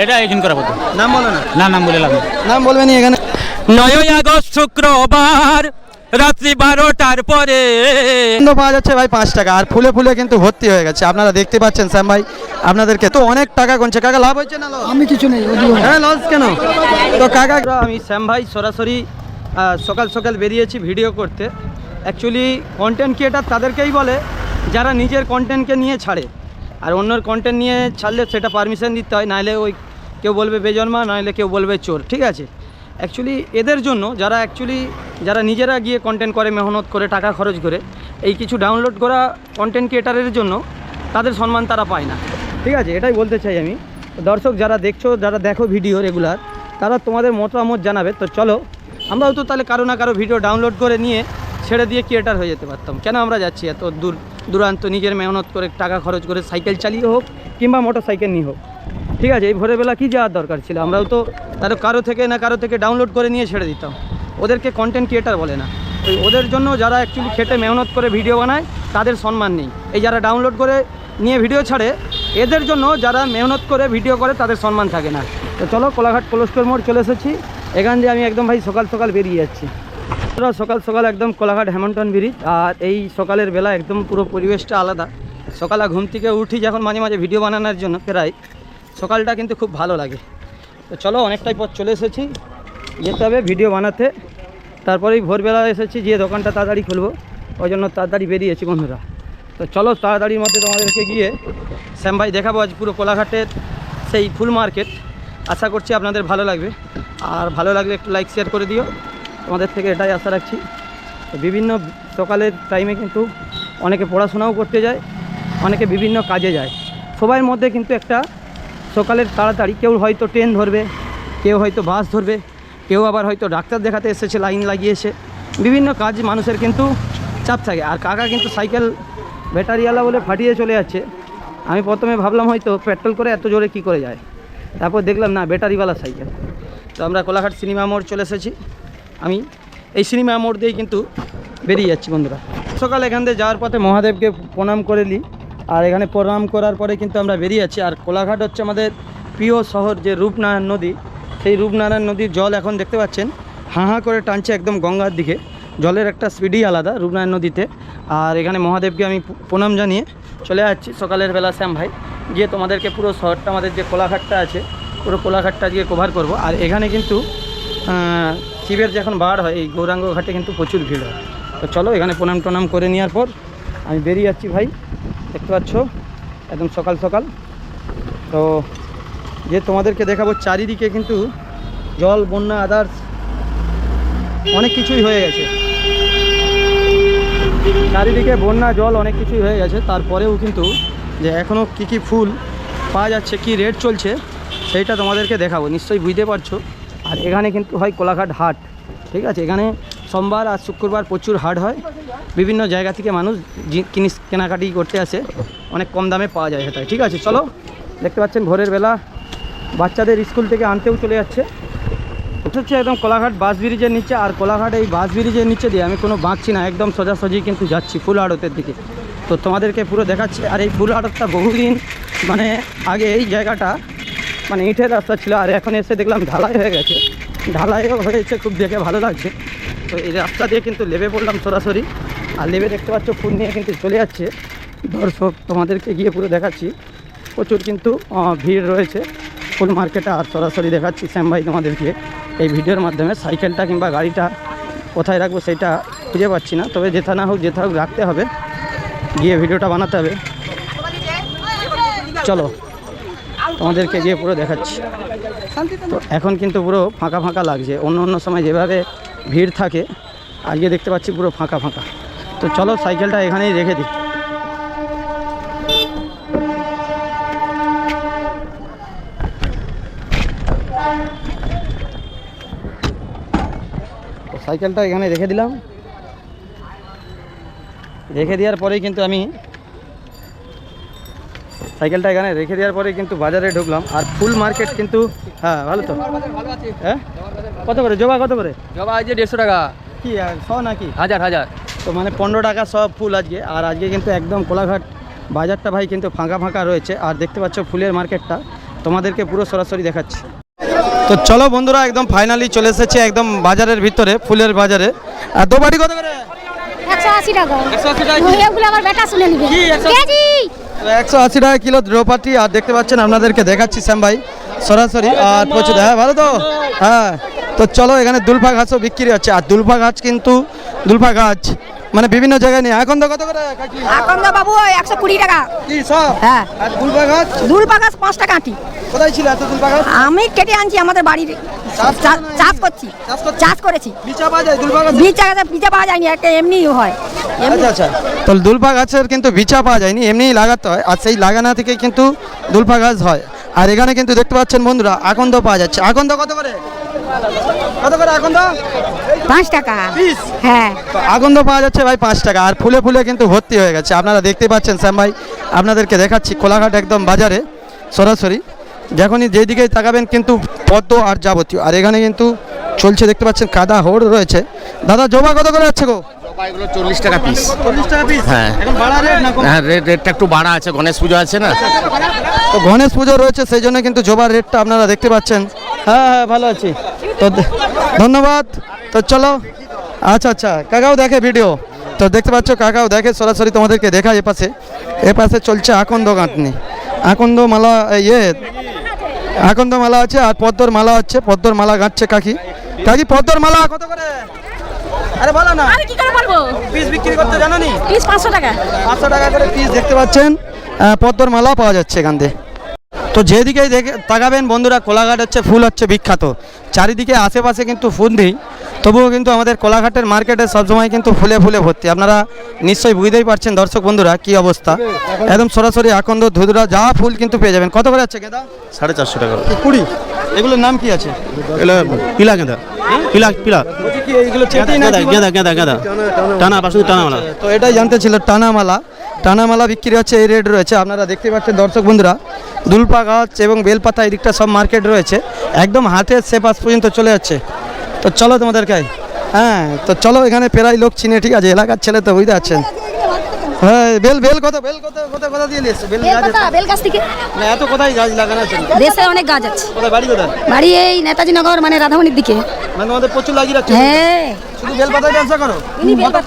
এটা এখানকার আপাতত নাম বলো না। না নাম বলে লাভ নাম বলবে নি এখানে। নয়ই আগস্ট শুক্রবার রাত্রি বারোটার পরে। পাওয়া যাচ্ছে ভাই পাঁচ টাকা আর ফুলে ফুলে কিন্তু ভর্তি হয়ে গেছে। আপনারা দেখতে পাচ্ছেন শ্যাম ভাই আপনাদেরকে তো অনেক টাকা গুনছে। কাকা লাভ হচ্ছে না লস? আমি কিছু নেই হ্যাঁ লস কেন? তো কাকা আমি শ্যাম ভাই সরাসরি সকাল সকাল বেরিয়েছি ভিডিও করতে। অ্যাকচুয়ালি কন্টেন্ট ক্রিয়েটার তাদেরকেই বলে যারা নিজের কন্টেন্টকে নিয়ে ছাড়ে। আর অন্যর কন্টেন্ট নিয়ে ছাড়লে সেটা পারমিশন দিতে হয়, নাহলে ওই কেউ বলবে বেজন্মা, নাহলে কেউ বলবে চোর, ঠিক আছে? অ্যাকচুয়ালি এদের জন্য যারা অ্যাকচুয়ালি যারা নিজেরা গিয়ে কন্টেন্ট করে, মেহনত করে, টাকা খরচ করে, এই কিছু ডাউনলোড করা কন্টেন্ট ক্রিয়েটারের জন্য তাদের সম্মান তারা পায় না। ঠিক আছে? এটাই বলতে চাই আমি। দর্শক, যারা দেখছ, যারা দেখো ভিডিও রেগুলার তারা তোমাদের মতামত জানাবে। তো চলো, আমরাও তো তাহলে কারও না কারও ভিডিও ডাউনলোড করে নিয়ে ছেড়ে দিয়ে ক্রিয়েটার হয়ে যেতে পারতাম। কেন আমরা যাচ্ছি এত দূর দূরান্ত নিজের মেহনত করে টাকা খরচ করে সাইকেল চালিয়ে হোক কিংবা মোটর সাইকেল নিয়ে হোক। ঠিক আছে, এই ভোরবেলা কী যাওয়ার দরকার ছিল? আমরাও তো তারও কারও থেকে না কারও থেকে ডাউনলোড করে নিয়ে ছেড়ে দিতাম। ওদেরকে কন্টেন্ট ক্রিয়েটার বলে না। ওই ওদের জন্য যারা অ্যাকচুয়ালি খেটে মেহনত করে ভিডিও বানায়, তাদের সম্মান নেই। এই যারা ডাউনলোড করে নিয়ে ভিডিও ছাড়ে, এদের জন্য যারা মেহনত করে ভিডিও করে, তাদের সম্মান থাকে না। তো চলো, কোলাঘাট কোলেস্টোর মোড় চলে এসেছি। এখান দিয়ে আমি একদম ভাই সকাল সকাল বেরিয়ে যাচ্ছি। সকাল সকাল একদম কোলাঘাট হ্যামন্টন ব্রিজ, আর এই সকালের বেলা একদম পুরো পরিবেশটা আলাদা। সকালে ঘুম থেকে উঠি যখন মাঝে মাঝে ভিডিও বানানোর জন্য প্রায়, সকালটা কিন্তু খুব ভালো লাগে। তো চলো অনেকটাই পথ চলে এসেছি, যেতে হবে ভিডিও বানাতে। তারপরেই ভোরবেলা এসেছি যে দোকানটা তাড়াতাড়ি খুলবো। ওই জন্য তাড়াতাড়ি বেরিয়েছি বন্ধুরা। তো চলো তাড়াতাড়ির মধ্যে তোমাদেরকে গিয়ে শ্যাম ভাই দেখাবো আজ পুরো কোলাঘাটের সেই ফুল মার্কেট। আশা করছি আপনাদের ভালো লাগবে। আর ভালো লাগলে একটু লাইক শেয়ার করে দিও। তোমাদের থেকে এটাই আশা রাখছি। বিভিন্ন সকালের টাইমে কিন্তু অনেকে পড়াশোনাও করতে যায়, অনেকে বিভিন্ন কাজে যায়। সবার মধ্যে কিন্তু একটা সকালের তাড়াতাড়ি, কেউ হয়তো ট্রেন ধরবে, কেউ হয়তো বাস ধরবে, কেউ আবার হয়তো ডাক্তার দেখাতে এসেছে লাইন লাগিয়েছে। বিভিন্ন কাজ মানুষের কিন্তু চাপ থাকে। আর কাকা কিন্তু সাইকেল ব্যাটারিওয়ালা বলে ফাটিয়ে চলে যাচ্ছে। আমি প্রথমে ভাবলাম হয়তো পেট্রোল করে এত জোরে কী করে যায়? তারপর দেখলাম না ব্যাটারিওয়ালা সাইকেল তো আমরা কোলাঘাট সিনেমা মোড় চলে এসেছি। আমি এই সিনেমা মোড় দিয়েই কিন্তু বেরিয়ে যাচ্ছি বন্ধুরা। সকাল এখান থেকে যাওয়ার পথে মহাদেবকে প্রণাম করে নিই। আর এখানে প্রণাম করার পরে কিন্তু আমরা বেরিয়ে যাচ্ছি। আর কোলাঘাট হচ্ছে আমাদের প্রিয় শহর যে রূপনারায়ণ নদী, সেই রূপনারায়ণ নদীর জল এখন দেখতে পাচ্ছেন। হাঁ হাঁ করে টানছে একদম গঙ্গার দিকে। জলের একটা স্পিডই আলাদা রূপনারায়ণ নদীতে। আর এখানে মহাদেবকে আমি প্রণাম জানিয়ে চলে যাচ্ছি সকালের বেলা, শ্যাম ভাই। গিয়ে তোমাদেরকে পুরো শহরটা, আমাদের যে কোলাঘাটটা আছে, পুরো কোলাঘাটটা গিয়ে কভার করব। আর এখানে কিন্তু শিবের যখন বার হয়, এই গৌরাঙ্গ ঘাটে কিন্তু প্রচুর ভিড় হয়। তো চলো, এখানে প্রণাম টনাম করে নেওয়ার পর আমি বেরিয়ে যাচ্ছি ভাই। দেখতে পাচ্ছ, একদম সকাল সকাল। তো যে তোমাদেরকে দেখাবো, চারিদিকে কিন্তু জল, বন্যা আদার্স অনেক কিছুই হয়ে গেছে। চারিদিকে বন্যা, জল, অনেক কিছুই হয়ে গেছে। তারপরেও কিন্তু যে এখনও কী কী ফুল পাওয়া যাচ্ছে, কি রেট চলছে, সেইটা তোমাদেরকে দেখাবো। নিশ্চয়ই বুঝতে পারছ। আর এখানে কিন্তু হয় কোলাঘাট হাট, ঠিক আছে? এখানে সোমবার আর শুক্রবার প্রচুর হাট হয়। বিভিন্ন জায়গা থেকে মানুষ জিনিস কেনাকাটি করতে আসে। অনেক কম দামে পাওয়া যায় সেটাই ঠিক আছে, চলো। দেখতে পাচ্ছেন ভোরের বেলা। বাচ্চাদের স্কুল থেকে আনতেও চলে যাচ্ছে। হচ্ছে একদম কোলাঘাট বাস ব্রিজের নিচে। আর কোলাঘাট এই বাস ব্রিজের নিচে দিয়ে আমি কোনো বাঁকছি না। একদম সোজাসুজি কিন্তু যাচ্ছি ফুল আড়তের দিকে। তো তোমাদেরকে পুরো দেখাচ্ছি। আর এই ফুল আড়তটা বহুদিন মানে আগে এই জায়গাটা মানে ইটের রাস্তা ছিল, আর এখন এসে দেখলাম ঢালাই হয়ে গেছে। ঢালাইও হয়েছে, খুব দেখে ভালো লাগছে। তো এই রাস্তা দিয়ে কিন্তু লেবে পড়লাম সরাসরি। আর লেবে দেখতে পাচ্ছ, ফুল নিয়ে কিন্তু চলে যাচ্ছে। দর্শক, তোমাদেরকে গিয়ে পুরো দেখাচ্ছি। প্রচুর কিন্তু ভিড় রয়েছে। ফুল মার্কেটে আর সরাসরি দেখাচ্ছি, শ্যাম ভাই তোমাদেরকে। এই ভিডিওর মাধ্যমে সাইকেলটা কিংবা গাড়িটা কোথায় রাখব সেটা খুঁজে পাচ্ছি না। তবে যেথা না হোক, যেথা হোক রাখতে হবে। গিয়ে ভিডিওটা বানাতে হবে। চলো। তোমাদেরকে গিয়ে পুরো দেখাচ্ছি। তো এখন কিন্তু পুরো ফাঁকা ফাঁকা লাগছে। অন্য অন্য সময় যেভাবে ভিড় থাকে, আজকে দেখতে পাচ্ছি পুরো ফাঁকা ফাঁকা। তো চলো সাইকেলটা এখানেই রেখে দিই। সাইকেলটা এখানে রেখে দিলাম। রেখে দেওয়ার পরেই কিন্তু আমি সাইকেলটা এখানে রেখে দেওয়ার পরে কিন্তু বাজারে ঢুকলাম। আর ফুল মার্কেট কিন্তু হ্যাঁ ভালো তো? হ্যাঁ? কত করে? জবা কত করে? জবা আছে দেড়শো টাকা। কি আর শ নাকি? হাজার হাজার। তো মানে পনেরো টাকা সব ফুল আজকে। আর আজকে কিন্তু একদম কোলাঘাট বাজারটা ভাই কিন্তু ফাঁকা ফাঁকা রয়েছে। আর দেখতে পাচ্ছ ফুলের মার্কেটটা। তোমাদেরকে পুরো সরাসরি দেখাচ্ছি। তো চলো বন্ধুরা একদম ফাইনালি চলে এসেছে একদম বাজারের ভিতরে ফুলের বাজারে। আর দোবাটি কত করে? একশো আশি টাকা। 180 টাকা আমার বেটা শুনে নিবে। কি 180? কেজি? একশো আশি টাকা কিলো দ্রৌপাটি আর দেখতে পাচ্ছেন আপনাদেরকে দেখাচ্ছি শ্যাম ভাই সরাসরি আর প্রচুর হ্যাঁ ভালো তো? হ্যাঁ তো চলো এখানে দুলফা গাছও বিক্রি হচ্ছে আর দুলফা গাছ কিন্তু দুলফা গাছ মানে বিভিন্ন জায়গায় নেই। এখন তো কত করে কাকি? আকন্দ বাবু একশো কুড়ি টাকা। কি সব? হ্যাঁ। আর দুলফা গাছ? দুল বাগাস পাঁচ টাকা আঁটি। কোথায় ছিল এত দুলফা গাছ? আমি কেটে আনছি আমাদের বাড়ির চাষ করছি। চাষ করেছি। বিচা বীজ পাওয়া যায়নি একটা এমনি হয়। আচ্ছা আচ্ছা। তো দুলফা গাছের কিন্তু বিচা পাওয়া যায়নি এমনিই লাগাতে হয় আর সেই লাগানো থেকে কিন্তু দুলফা গাছ হয়। আর এখানে কিন্তু দেখতে পাচ্ছেন বন্ধুরা আকন্দ পাওয়া যাচ্ছে। আকন্দ কত করে? কত করে আকন্দ? পাঁচ টাকা। হ্যাঁ। আগন্দ পাওয়া যাচ্ছে ভাই পাঁচ টাকা আর ফুলে ফুলে কিন্তু ভর্তি হয়ে গেছে। আপনারা দেখতে পাচ্ছেন শ্যাম ভাই আপনাদেরকে দেখাচ্ছি কোলাঘাট একদম বাজারে সরাসরি। যখনই যেদিকেই তাকাবেন কিন্তু পদ্ম আর যাবতীয়। আর এখানে কিন্তু চলছে দেখতে পাচ্ছেন কাদা হোড় রয়েছে। দাদা জবা কত করে যাচ্ছে গো? এগুলো চল্লিশ টাকা পিস চল্লিশ টাকা পিস হ্যাঁ। এখন বাড়া রেট না কম? হ্যাঁ রেট রেটটা একটু বাড়া আছে গণেশ পুজো আছে না? তো গণেশ পুজো রয়েছে সেই জন্য কিন্তু জবার রেটটা আপনারা দেখতে পাচ্ছেন। হ্যাঁ হ্যাঁ ভালো আছি। তো ধন্যবাদ। তো চলো। আচ্ছা আচ্ছা কাকাও দেখে ভিডিও তো দেখতে পাচ্ছ কাকাও দেখে সরাসরি তোমাদেরকে দেখা এ পাশে এ পাশে চলছে আকন্দ গাঁথনি। আকন্দ মালা ইয়ে আকন্দ মালা আছে আর পদ্মর মালা হচ্ছে পদ্মর মালা গাঁচ্ছে কাকি। কাকি পদ্মর মালা কত করে? আরে বলো না। কি করে বলব? পিস বিক্রি করতে জানো নি? পিস পাঁচশো টাকা। পাঁচশো টাকা করে পিস দেখতে পাচ্ছেন। পদ্মর মালা পাওয়া যাচ্ছে এখান থেকে তো যেদিকেই দেখে তাকাবেন বন্ধুরা কোলাঘাট হচ্ছে ফুল হচ্ছে বিখ্যাত। চারিদিকে আশেপাশে কিন্তু ফুল নেই। তবুও কিন্তু আমাদের কোলাঘাটের মার্কেটে সবসময় কিন্তু ফুলে ফুলে ভর্তি। আপনারা নিশ্চয়ই বুঝতেই পারছেন দর্শক বন্ধুরা কি অবস্থা। একদম সরাসরি আকন্দ ধুধুরা যা ফুল কিন্তু পেয়ে যাবেন। কত করে যাচ্ছে গেদা? সাড়ে চারশো টাকা কুড়ি। এগুলোর নাম কি আছে? পিলা গেঁদা। পিলা পিলা। এইগুলো গেঁদা গেঁদা গেঁদা গেঁদা টানা টানা তো এটাই জানতে ছিল টানামালা। টানামালা বিক্রি হচ্ছে এই রেট রয়েছে। আপনারা দেখতে পাচ্ছেন দর্শক বন্ধুরা দুলপা গাছ এবং বেলপাতা এই দিকটা সব মার্কেট রয়েছে। একদম হাটের সে পাশ পর্যন্ত চলে যাচ্ছে। তো চলো তোমাদেরকে। হ্যাঁ তো চলো এখানে প্রায় লোক চিনে ঠিক আছে? এলাকার ছেলে তো বুঝতে পারছেন। হ্যাঁ বেল বেল বেল কত কত কথা দিয়ে নিয়েছে বেল গাছ বেল গাছ থেকে। না এত কোথায় গাছ লাগানো আছে? দেশে অনেক গাছ আছে। কোথায় বাড়ি কোথায়? বাড়ি এই নেতাজি নগর মানে রাধামণির দিকে। মানে তোমাদের প্রচুর লাগিয়ে রাখছে? হ্যাঁ। শুধু বেলপাতায় ব্যবসা করো?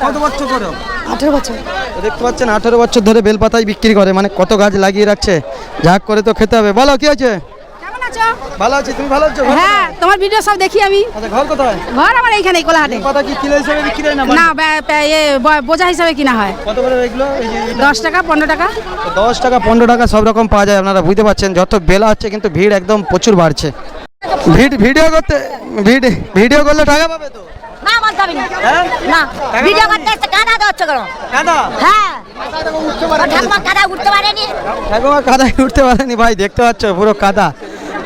কত- বছর করো? আঠেরো বছর। দেখতে পাচ্ছেন আঠেরো বছর ধরে বেলপাতাই বিক্রি করে মানে কত গাছ লাগিয়ে রাখছে। ঝাঁক করে তো খেতে হবে। বলো কি আছে আছো? ভালো আছি তুমি ভালো আছো? হ্যাঁ তোমার ভিডিও সব দেখি আমি। আচ্ছা ঘর কোথায়? ঘর আমার এইখানে কোলাহাটে। পাতা কি কিলো হিসাবে বিক্রি হয় না না বে- বে- এ বোঝা হিসাবে কিনা হয়। কত করে এগুলো? এই যে এটা? দশ টাকা পনেরো টাকা। দশ টাকা পনেরো টাকা সব রকম পাওয়া যায় আপনারা বুঝতে পারছেন। যত বেলা হচ্ছে কিন্তু ভিড় একদম প্রচুর বাড়ছে। ভিড ভিডিও করতে ভিড ভিডিও করলে টাকা পাবে তো? না বলতে হবে না। হ্যাঁ? না ভিডিও করতে এসে কাদা দেওয়া কেন? কাদা? হ্যাঁ। ঠাকুমা কাদা উঠতে পারেনি। ঠাকুমা কাদায় উঠতে পারেনি ভাই দেখতে পাচ্ছ পুরো কাদা।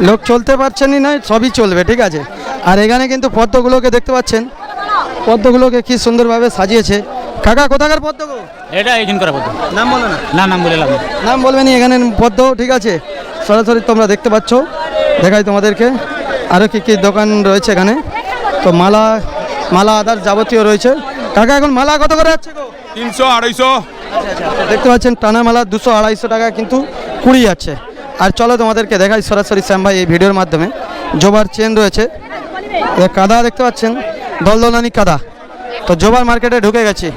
লোক চলতে পারছেনই নয় সবই চলবে ঠিক আছে? আর এখানে কিন্তু পদ্মগুলোকে দেখতে পাচ্ছেন। পদ্মগুলোকে কি সুন্দরভাবে সাজিয়েছে। কাকা কোথাকার পদ্ম গো? এটা এই করা পদ্ম। নাম বলো না। না নাম বলে লাভ নেই। নাম বলবেনি এখানে পদ্ম ঠিক আছে? সরাসরি তোমরা দেখতে পাচ্ছ। দেখাই তোমাদেরকে। আরও কী কী দোকান রয়েছে এখানে? তো মালা মালা আদার যাবতীয় রয়েছে। কাকা এখন মালা কত করে যাচ্ছে গো? তিনশো আড়াইশো। দেখতে পাচ্ছেন টানা মালা দুশো আড়াইশো টাকা কিন্তু কুড়ি যাচ্ছে। আর চলো তোমাদেরকে দেখাই সরাসরি শ্যাম ভাই এই ভিডিওর মাধ্যমে। জোবার চেন রয়েছে। কাদা দেখতে পাচ্ছেন? দলদলানি কাদা। তো জোবার মার্কেটে ঢুকে গেছি।